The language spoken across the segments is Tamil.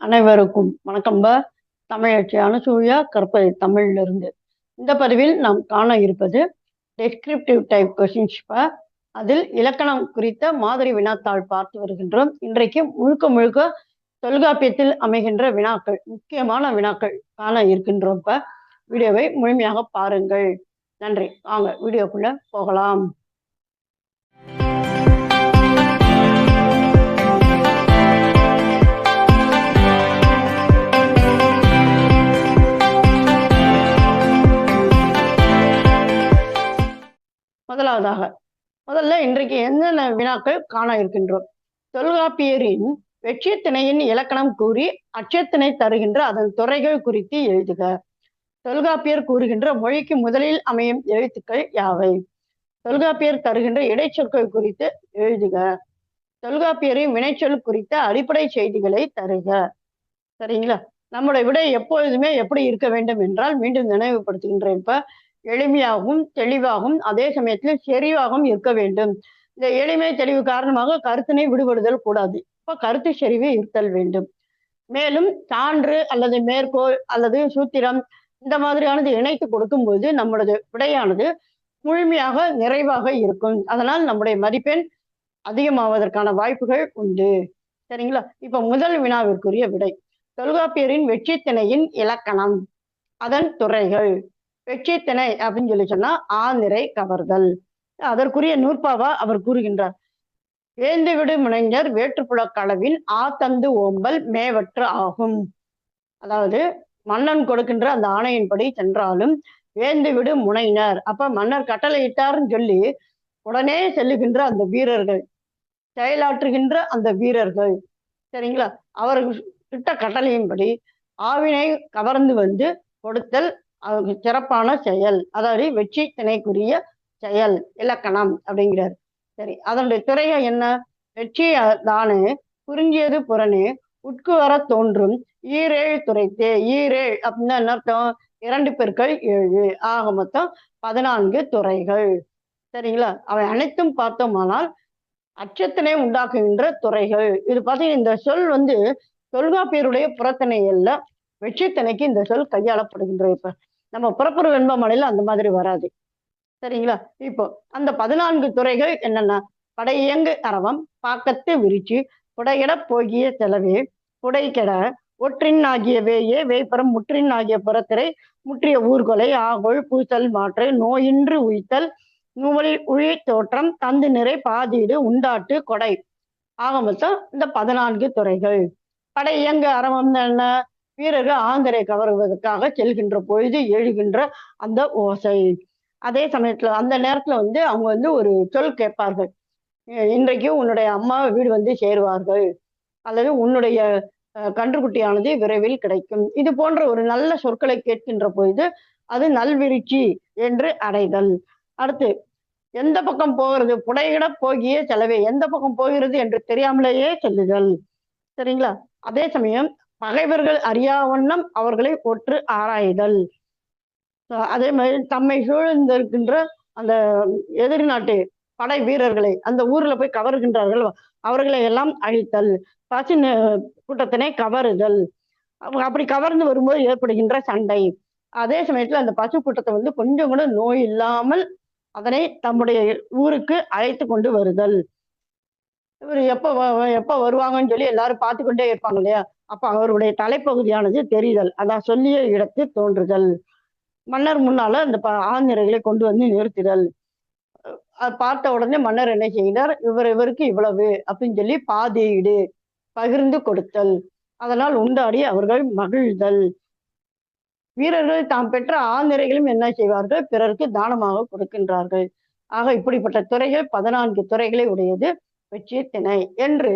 அனைவருக்கும் வணக்கம். ப தமிழச்சி அனுசூயா கற்பதை தமிழ்ல இருந்து இந்த பதிவில் நாம் காண இருப்பது டெஸ்கிரிப்டிவ் டைப் கொஷின்ஸ் ப. அதில் இலக்கணம் குறித்த மாதிரி வினாத்தாள் பார்த்து வருகின்றோம். இன்றைக்கு முழுக்க முழுக்க தொல்காப்பியத்தில் அமைகின்ற வினாக்கள் முக்கியமான வினாக்கள் காண இருக்கின்றோம் இப்ப வீடியோவை முழுமையாக பாருங்கள். நன்றி. வாங்க வீடியோக்குள்ள போகலாம். முதலாவதாக முதல்ல இன்றைக்கு என்னென்ன வினாக்கள் காண இருக்கின்றோம்? தொல்காப்பியரின் வெற்றித்திணையின் இலக்கணம் கூறி அச்சத்திணை தருகின்ற அதன் துறைகள் குறித்து எழுதுக. தொல்காப்பியர் கூறுகின்ற மொழிக்கு முதலில் அமையும் எழுத்துக்கள் யாவை? தொல்காப்பியர் தருகின்ற இடைச்சொற்கள் குறித்து எழுதுக. தொல்காப்பியரின் வினைச்சொல் குறித்த அடிப்படை செய்திகளை தருக. சரிங்களா? நம்முடைய விடை எப்பொழுதுமே எப்படி இருக்க வேண்டும் என்றால் மீண்டும் நினைவுபடுத்துகின்றேன். இப்ப எளிமையாகவும் தெளிவாகவும் அதே சமயத்தில் செறிவாகவும் இருக்க வேண்டும். இந்த எளிமை தெளிவு காரணமாக கருத்தினை விடுபடுதல் கூடாது. இப்ப கருத்து செறிவு இருத்தல் வேண்டும். மேலும் சான்று அல்லது மேற்கோள் அல்லது சூத்திரம் இந்த மாதிரியானது இணைத்து கொடுக்கும்போது நம்மளது விடையானது முழுமையாக நிறைவாக இருக்கும். அதனால் நம்முடைய மதிப்பெண் அதிகமாவதற்கான வாய்ப்புகள் உண்டு. சரிங்களா? இப்ப முதல் வினாவிற்குரிய விடை. தொல்காப்பியரின் வெற்றித்திணையின் இலக்கணம். அதன் துறைகள். வெற்றித்திணை அப்படின்னு சொல்லி சொன்னா ஆநிறை கவர்தல். அதற்குரிய நூற்பாவா அவர் கூறுகின்றார். வேந்துவிடு முனைஞர் வேற்றுப்புலக் களவின் ஆத்தந்து ஓம்பல் மேவற்று ஆகும். அதாவது மன்னன் கொடுக்கின்ற அந்த ஆணையின்படி சென்றாலும் வேந்து விடு முனைஞர். அப்ப மன்னர் கட்டளையிட்டார்னு சொல்லி உடனே செல்லுகின்ற அந்த வீரர்கள் செயலாற்றுகின்ற அந்த வீரர்கள் சரிங்களா? அவர்கள் கிட்ட கட்டளையின்படி ஆவினை கவர்ந்து வந்து கொடுத்தல் சிறப்பான செயல். அதாவது வெற்றி திணைக்குரிய செயல் இலக்கணம் அப்படிங்கிறார். சரி அதனுடைய துறைய என்ன? வெற்றி தானே குறிஞ்சியது புறனே உட்கு வர தோன்றும் ஈரேழு துறைத்தே ஈரேழ் அப்படின்னு என்ன அர்த்தம்? இரண்டு பெருக்கள் ஏழு. ஆக மொத்தம் பதினான்கு துறைகள். சரிங்களா? அவை அனைத்தும் பார்த்தோமானால் அச்சத்தினை உண்டாக்குகின்ற துறைகள். இது பார்த்தீங்கன்னா இந்த சொல் வந்து தொல்காப்பியருடைய புறத்திணை அல்ல வெற்றித்திணைக்கு இந்த சொல் கையாளப்படுகின்ற இப்ப. நம்ம புறப்புற வெண்பமலையில அந்த மாதிரி வராது. சரிங்களா? இப்போ அந்த பதினான்கு துறைகள் என்னென்ன? படையங்கு அரவம் பாக்கத்து விரிச்சு புடையிட போகிய செலவே புடைக்கெட ஒற்றின் ஆகிய வேயே வேய்புறம் முற்றின் ஆகிய புறத்திரை முற்றிய ஊர்கொலை ஆகோள் பூசல் மாற்று நோயின்றி உய்த்தல் நூலில் உழி தோற்றம் தந்து நிறை பாதீடு உண்டாட்டு கொடை. ஆக மொத்தம் இந்த பதினான்கு துறைகள். படை இயங்கு அரவம் என்ன? வீரர்கள் ஆங்கரை கவருவதற்காக செல்கின்ற பொழுது எழுகின்ற அந்த ஓசை. அதே சமயத்துல அந்த நேரத்துல வந்து அவங்க வந்து ஒரு சொல் கேட்பார்கள். இன்றைக்கு உன்னுடைய அம்மா வீடு வந்து சேருவார்கள். அல்லது உன்னுடைய கன்றுக்குட்டியானது விரைவில் கிடைக்கும். இது போன்ற ஒரு நல்ல சொற்களை கேட்கின்ற பொழுது அது நல்விருச்சி என்று அடைதல். அடுத்து எந்த பக்கம் போகிறது? புடையிட போகிய செலவே. எந்த பக்கம் போகிறது என்று தெரியாமலேயே செல்லுதல். சரிங்களா? அதே சமயம் பகைவர்கள் அறியாவண்ணம் அவர்களை ஒற்று ஆராய்தல். அதே மாதிரி தம்மை சூழ்ந்திருக்கின்ற அந்த எதிரி நாட்டு படை வீரர்களை அந்த ஊர்ல போய் கவருகின்றார்கள். அவர்களை எல்லாம் அழித்தல் பசு கூட்டத்தினை கவருதல். அப்படி கவர்ந்து வரும்போது ஏற்படுகின்ற சண்டை. அதே சமயத்துல அந்த பசு கூட்டத்தை வந்து கொஞ்சம் கூட நோய் இல்லாமல் அதனை தம்முடைய ஊருக்கு அழைத்து கொண்டு வருதல். இவர் எப்ப எப்ப வருவாங்கன்னு சொல்லி எல்லாரும் பார்த்து கொண்டே இருப்பாங்க இல்லையா? அப்ப அவருடைய தலைப்பகுதியானது தெரிதல். அதான் சொல்லிய இடத்து தோன்றுதல். மன்னர் முன்னால அந்த ஆந்திரைகளை கொண்டு வந்து நிறுத்துதல் பார்த்த உடனே மன்னர் என்ன செய்கிறார் இவர் இவருக்கு இவ்வளவு அப்படின்னு சொல்லி பாதியீடு பகிர்ந்து கொடுத்தல். அதனால் உண்டாடி அவர்கள் மகிழ்தல். வீரர்கள் தாம் பெற்ற ஆந்திரைகளும் என்ன செய்வார்கள்? பிறருக்கு தானமாக கொடுக்கின்றார்கள். ஆக இப்படிப்பட்ட துறைகள் பதினான்கு துறைகளை உடையது வெற்றி திணை என்று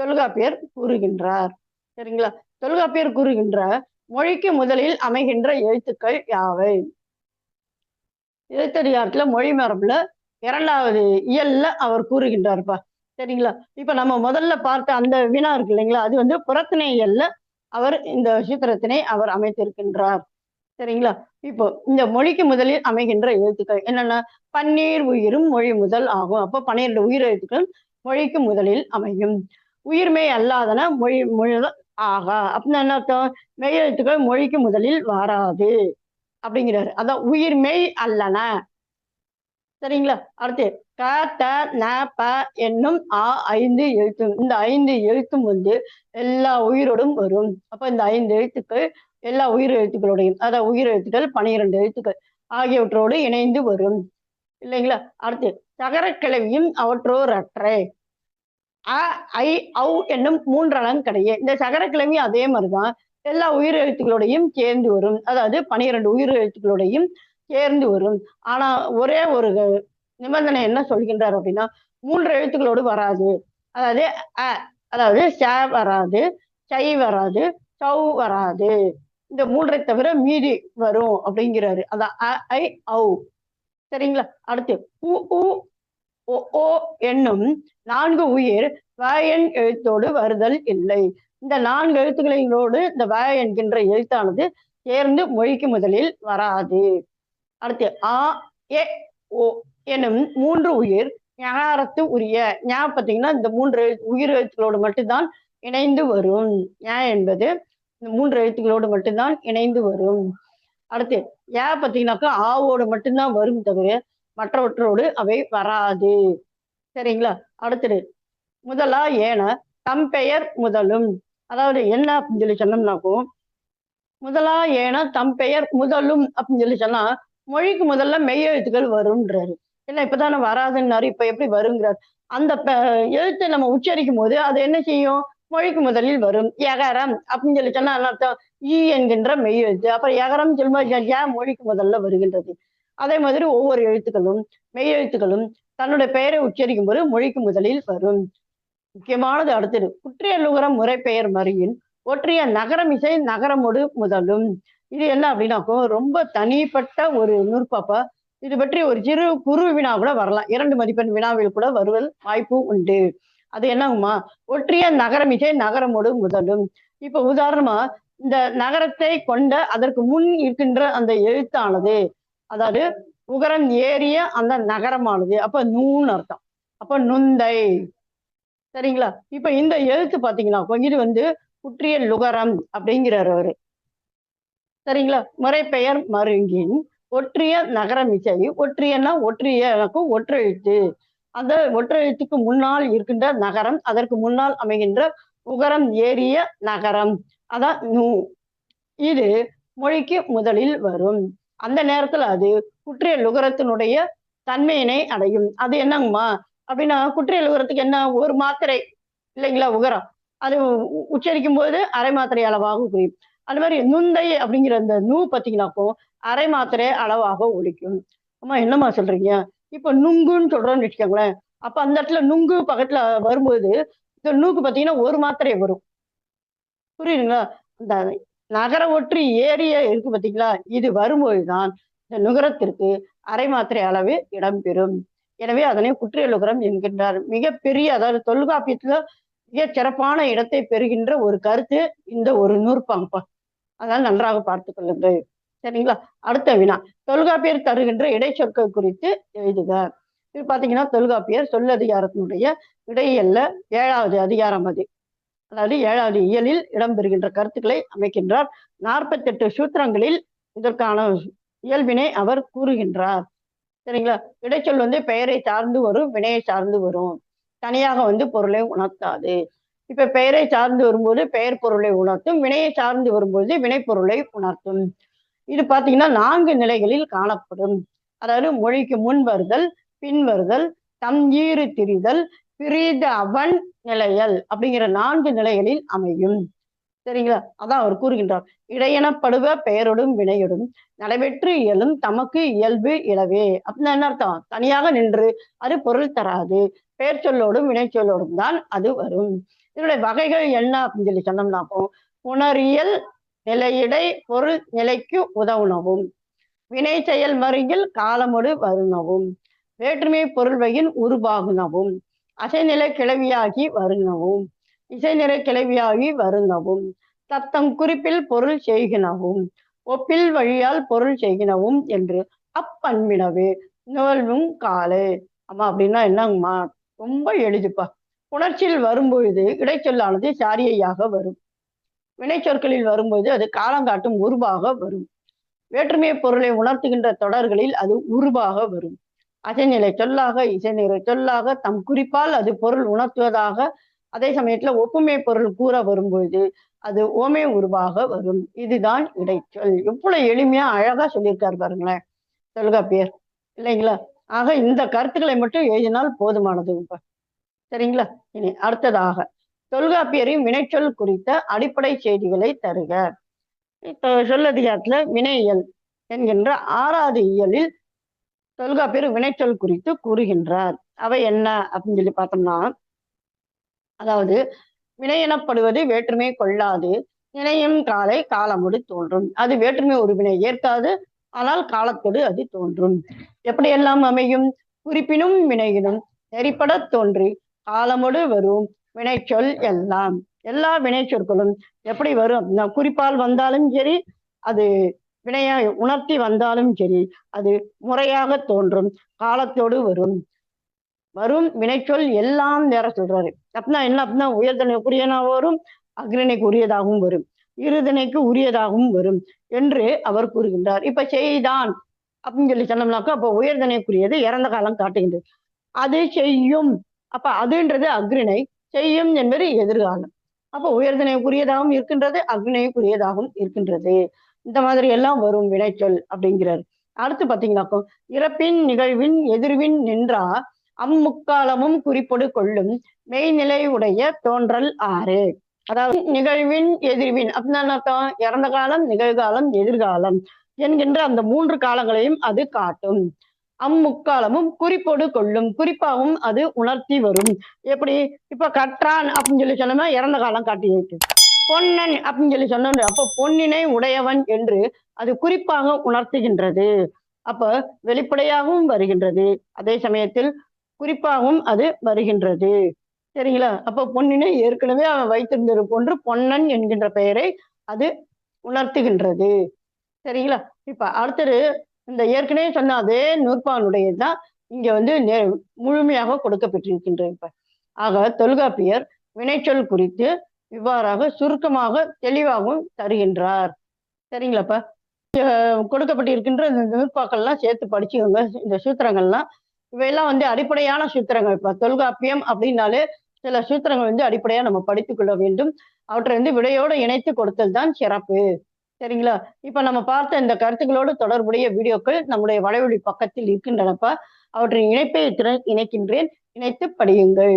தொல்காப்பியர் கூறுகின்றார். சரிங்களா? தொல்காப்பியர் கூறுகின்ற மொழிக்கு முதலில் அமைகின்ற எழுத்துக்கள் யாவை? எழுத்தடியாரத்துல மொழி மரபுல இரண்டாவது இயல்ல அவர் கூறுகின்றார்ப்பா. சரிங்களா? இப்ப நம்ம முதல்ல பார்த்த அந்த வினா இருக்கு இல்லைங்களா? அது வந்து புறத்திணை இயல்ல அவர் இந்த சூத்திரத்தினை அவர் அமைத்திருக்கின்றார். சரிங்களா? இப்போ இந்த மொழிக்கு முதலில் அமைகின்ற எழுத்துக்கள் என்னென்ன? பன்னீர் உயிரும் மொழி முதல் ஆகும். அப்போ பன்னிரண்டு உயிர் எழுத்துக்கள் மொழிக்கு முதலில் அமையும். உயிர்மை அல்லாதன மொழி மொழி ஆகா அப்படின்னா என்ன அர்த்தம்? மெய் எழுத்துக்கள் மொழிக்கு முதலில் வராது அப்படிங்கிறாரு. அதான் உயிர் மெய் அல்லன. சரிங்களா? அடுத்து க த ந ப என்னும் ஆ ஐந்து எழுத்தும் இந்த ஐந்து எழுத்தும் வந்து எல்லா உயிரோடும் வரும். அப்ப இந்த ஐந்து எழுத்துக்கள் எல்லா உயிர் எழுத்துக்களோடையும் அதாவது உயிர் எழுத்துக்கள் பனிரெண்டு எழுத்துக்கள் ஆகியவற்றோடு இணைந்து வரும். இல்லைங்களா? அடுத்து சகரக்கிழவியும் அவற்றோர் அற்றை அ ஐ ஔ என்னும் மூன்றளம் கிடையாது இந்த சகரக்கிழமை அதே மாதிரிதான். எல்லா உயிர் எழுத்துக்களோடையும் சேர்ந்து வரும். அதாவது பனிரெண்டு உயிர் எழுத்துக்களோடையும் சேர்ந்து வரும். ஆனா ஒரே ஒரு நிபந்தனை என்ன சொல்கின்றார் அப்படின்னா மூன்று எழுத்துக்களோடு வராது. அதாவது அ அதாவது ச வராது சை வராது சௌ வராது. இந்த மூன்றை தவிர மீதி வரும் அப்படிங்கிறாரு. அதான் அ ஐ ஔ. சரிங்களா? அடுத்து உ ஓ ஓ என்னும் நான்கு உயிர் வயன் எழுத்தோடு வருதல் இல்லை. இந்த நான்கு எழுத்துக்களோடு இந்த வ என்கின்ற எழுத்தானது சேர்ந்து மொழிக்கு முதலில் வராது. அடுத்து ஆ ஏ ஓ எனும் மூன்று உயிர் ஞகாரத்து உரிய. ஞா பார்த்தீங்கன்னா இந்த மூன்று எழுத்து- உயிர் எழுத்துக்களோடு மட்டும்தான் இணைந்து வரும். ஞா என்பது இந்த மூன்று எழுத்துக்களோடு மட்டும்தான் இணைந்து வரும். அடுத்து ஏ பார்த்தீங்கன்னாக்கா ஆவோடு மட்டும்தான் வரும் தவிர மற்றவற்றோடு அவை வராது. சரிங்களா? அடுத்தது முதலா ஏன தம் பெயர் முதலும். அதாவது என்ன அப்படின்னு சொல்லி சொன்னோம்னாக்கும் முதலா ஏன தம் பெயர் முதலும் அப்படின்னு சொல்லி சொன்னா மொழிக்கு முதல்ல மெய்யெழுத்துக்கள் வரும்ன்றாரு. இல்லை இப்பதானே வராதுன்னாரு இப்ப எப்படி வருங்கிறார். அந்த எழுத்தை நம்ம உச்சரிக்கும் போது அது என்ன செய்யும்? மொழிக்கு முதலில் வரும். எகரம் அப்படின்னு சொல்லி சொன்னா அர்த்தம் ஈ என்கின்ற மெய் எழுத்து. அப்புறம் எகரம் சொல்லும்போது ஏன் மொழிக்கு முதல்ல வருகின்றது? அதே மாதிரி ஒவ்வொரு எழுத்துக்களும் மெய் எழுத்துக்களும் தன்னுடைய பெயரை உச்சரிக்கும் போது மொழிக்கு முதலில் வரும். முக்கியமானது அடுத்தது குற்றியலுகரம் முறை பெயர் மறியின் ஒற்றிய நகரம் இசை நகரமொடு முதலும். இது என்ன அப்படின்னாக்கோ ரொம்ப தனிப்பட்ட ஒரு நூற்பாப்பா இது பற்றி ஒரு சிறு குறு வினா கூட வரலாம். இரண்டு மதிப்பெண் வினாவில் கூட வருவல் வாய்ப்பு உண்டு. அது என்னங்குமா ஒற்றிய நகரமிசை நகரமோடு முதலும். இப்ப உதாரணமா இந்த நகரத்தை கொண்ட அதற்கு முன் இருக்கின்ற அந்த எழுத்தானது அதாவது உகரம் ஏறிய அந்த நகரமானது. அப்ப நூன்னு அர்த்தம். அப்ப நுந்தை. சரிங்களா? இப்ப இந்த எழுத்து பாத்தீங்கன்னா இது வந்து குற்றிய லுகரம் அப்படிங்கிறார் அவரு. சரிங்களா? முறைப்பெயர் மருங்கின். ஒற்றிய நகரம் இசை ஒற்றியன்னா ஒற்றிய எனக்கும் ஒற்றெழுத்து அந்த ஒற்றெழுத்துக்கு முன்னால் இருக்கின்ற நகரம் அதற்கு முன்னால் அமைகின்ற உகரம் ஏறிய நகரம். அதான் நூ. இது மொழிக்கு முதலில் வரும். அந்த நேரத்துல அது குற்றிய லுகரத்தினுடைய தன்மையினை அடையும். அது என்னங்கம்மா? அப்படின்னா குற்றிய லுகரத்துக்கு என்ன? ஒரு மாத்திரை இல்லைங்களா? உகரம். அது உச்சரிக்கும் போது அரை மாத்திரை அளவாக புரியும் அந்த மாதிரி நுந்தை அப்படிங்கிற அந்த நூ பார்த்தீங்கன்னாக்கோ அரை மாத்திரை அளவாக ஒழிக்கும். அம்மா என்னம்மா சொல்றீங்க? இப்ப நுங்குன்னு சொல்றோம்னு வச்சுக்கோங்களேன். அப்ப அந்த இடத்துல நுங்கு பக்கத்துல வரும்போது இந்த நூக்கு பார்த்தீங்கன்னா ஒரு மாத்திரை வரும். புரியுதுங்களா? இந்த நகர ஒற்றி ஏரிய இருக்கு பார்த்தீங்களா இது வரும்போதுதான் இந்த நுகரத்திற்கு அரை மாத்திரை அளவு இடம்பெறும் எனவே அதனை குற்றிய நுகரம் என்கின்றார் மிகப்பெரிய அதாவது தொல்காப்பியத்துல மிக சிறப்பான இடத்தை பெறுகின்ற ஒரு கருத்து இந்த ஒரு நூற்பாங்கப்பா. அதனால் நன்றாக பார்த்து கொள்ளுங்கள். சரிங்களா? அடுத்த வினா. தொல்காப்பியர் தருகின்ற இடைச்சொற்கள் குறித்து எழுதுக. இது பாத்தீங்கன்னா தொல்காப்பியர் சொல்லதிகாரத்தினுடைய இடையல்ல ஏழாவது அதிகாரம் அது. அதாவது ஏழாவது இயலில் இடம்பெறுகின்ற கருத்துக்களை அமைக்கின்றார். நாற்பத்தி எட்டு சூத்திரங்களில் இதற்கான இயல்பினை அவர் கூறுகின்றார். சரிங்களா? இடைச்சொல் வந்து பெயரை சார்ந்து வரும் வினையை சார்ந்து வரும். தனியாக வந்து பொருளை உணர்த்தாது. இப்ப பெயரை சார்ந்து வரும்போது பெயர் பொருளை உணர்த்தும் வினையை சார்ந்து வரும்போது வினை பொருளை உணர்த்தும். இது பாத்தீங்கன்னா நான்கு நிலைகளில் காணப்படும். அதாவது மொழிக்கு முன் வருதல் பின் வருதல் தம் ஈறு திரிதல் பிரித அவன் நிலையல் அப்படிங்கிற நான்கு நிலைகளில் அமையும். சரிங்களா? அதான் அவர் கூறுகின்றார். இடையெனப்படுவ பெயரொடும் வினையொடும் நடைபெற்று இயலும் தமக்கு இயல்பு இலவே. அப்படின்னா என்ன அர்த்தம்? தனியாக நின்று அது பொருள் தராது. பெயர் சொல்லோடும் வினை சொல்லோடும் தான் அது வரும். இதனுடைய வகைகள் என்ன அப்படின்னு சொல்லி சொன்னோம்னாக்கும் உணரியல் நிலையிடை பொருள் நிலைக்கு உதவுனவும் வினை செயல் மருங்கில் காலமொடு வருணவும் வேற்றுமை பொருள்வையின் உருவாகுனவும் அசைநிலை கிளவியாகி வருணவும் இசைநிலை கிளவியாகி வருணவும் தத்தம் குறிப்பில் பொருள் செய்கினவும் ஒப்பில் வழியால் பொருள் செய்கினவும் என்று அப்பண்பினவே நுவல்வும் காலே. அம்மா அப்படின்னா என்னங்கம்மா? ரொம்ப எளிதுப்பா. உணர்ச்சியில் வரும்பொழுது இடைச்சொல்லானது சாரியையாக வரும். வினைச்சொற்களில் வரும்போது அது காலங்காட்டும் உருவாக வரும். வேற்றுமை பொருளை உணர்த்துகின்ற தொடர்களில் அது உருவாக வரும். அசைநிலை சொல்லாக இசைநிலை சொல்லாக தம் குறிப்பால் அது பொருள் உணர்த்துவதாக அதே சமயத்துல ஒப்புமை பொருள் கூற வரும்பொழுது அது ஓமை உருவாக வரும். இதுதான் இடைச்சொல். எவ்வளவு எளிமையா அழகா சொல்லியிருக்காரு பாருங்களேன். தொல்காப்பியர் இல்லைங்களா? ஆக இந்த கருத்துக்களை மட்டும் எழுதினால் போதுமானது சரிங்களா? இனி அடுத்ததாக. தொல்காப்பியரின் வினைச்சொல் குறித்த அடிப்படை செய்திகளை தருக. இப்போ சொல்லதிகாரத்துல வினையியல் என்கின்ற ஆறாவது இயலில் தொல்காப்பியர் வினைச்சொல் குறித்து கூறுகின்றார். அவை என்ன? அப்படின்னு சொல்லி பார்த்தோம்னா அதாவது வினை எனப்படுவது வேற்றுமை கொள்ளாது நினையும் காலை காலமுடி தோன்றும். அது வேற்றுமை உறுப்பினை ஏற்காது ஆனால் காலத்தோடு அது தோன்றும். எப்படியெல்லாம் அமையும்? குறிப்பினும் வினையினும் நெறிப்பட தோன்றி காலமோடு வரும் வினைச்சொல் எல்லாம். எல்லா வினைச்சொற்களும் எப்படி வரும்? அப்படின்னா குறிப்பால் வந்தாலும் சரி அது வினையை உணர்த்தி வந்தாலும் சரி அது முறையாக தோன்றும் காலத்தோடு வரும். வரும் வினைச்சொல் எல்லாம் நேர சொல்றாரு. அப்படின்னா என்ன? அப்படின்னா உயர்தனைக்கு உரியனா வரும். அக்னினைக்கு உரியதாகவும் வரும் இருதனைக்கு உரியதாகவும் வரும் என்று அவர் கூறுகின்றார். இப்ப செய்தான் அப்படின்னு சொல்லி சொன்னோம்னாக்கா அப்போ உயர்தனைக்குரியது இறந்த காலம் காட்டுகின்றது. அது செய்யும். அப்ப அதுன்றது அக்ரிணை செய்யும் என்பது எதிர்காலம். அப்போ உயர்தனைக்குரியதாகவும் இருக்கின்றது அக்னினைக்குரியதாகவும் இருக்கின்றது. இந்த மாதிரி எல்லாம் வரும் வினைச்சொல் அப்படிங்கிறார். அடுத்து பாத்தீங்கன்னாக்கோ இறப்பின் நிகழ்வின் எதிர்வின் நின்றா அம்முக்காலமும் குறிப்பொடு கொள்ளும் மெய்நிலை உடைய தோன்றல் ஆறு. அதாவது நிகழ்வின் எதிர்வின் அப்படின்னா இறந்த காலம் நிகழ்காலம் எதிர்காலம் என்கின்ற அந்த மூன்று காலங்களையும் அது காட்டும். அம்முக்காலமும் குறிப்போடு கொள்ளும் குறிப்பாகவும் அது உணர்த்தி வரும். எப்படி? இப்ப கற்றான் அப்படின்னு சொல்லி சொன்னோம்னா இறந்த காலம் காட்டி வைக்கும் பொன்னன் அப்படின்னு சொல்லி சொன்ன அப்ப பொன்னினை உடையவன் என்று அது குறிப்பாக உணர்த்துகின்றது. அப்ப வெளிப்படையாகவும் வருகின்றது. அதே சமயத்தில் குறிப்பாகவும் அது வருகின்றது. சரிங்களா? அப்ப பொன்னினை ஏற்கனவே அவன் வைத்திருந்தது போன்று பொன்னன் என்கின்ற பெயரை அது உணர்த்துகின்றது. சரிங்களா? இப்ப அடுத்தது இந்த ஏற்கனவே சொன்ன அதே நூற்பானுடையது தான் இங்க வந்து நே- முழுமையாக கொடுக்கப்பட்டிருக்கின்றது இப்ப. ஆக தொல்காப்பியர் வினைச்சொல் குறித்து இவ்வாறாக சுருக்கமாக தெளிவாகவும் தருகின்றார். சரிங்களாப்பா? கொடுக்கப்பட்டிருக்கின்ற இந்த நூற்பாக்கள்லாம் சேர்த்து படிச்சுக்கோங்க. இந்த சூத்திரங்கள்லாம் இவையெல்லாம் வந்து அடிப்படையான சூத்திரங்கள். இப்போ தொல்காப்பியம் அப்படின்னாலே சில சூத்திரங்கள் வந்து அடிப்படையாக நம்ம படித்துக்கொள்ள வேண்டும். அவற்றை வந்து விடையோடு இணைத்து கொடுத்தல் தான் சிறப்பு. சரிங்களா? இப்ப நம்ம பார்த்த இந்த கருத்துக்களோடு தொடர்புடைய வீடியோக்கள் நம்முடைய வலைவழி பக்கத்தில் இருக்கின்றனப்பா. அவற்றின் இணைப்பை இத்துடன் இணைக்கின்றேன். இணைத்து படியுங்கள்.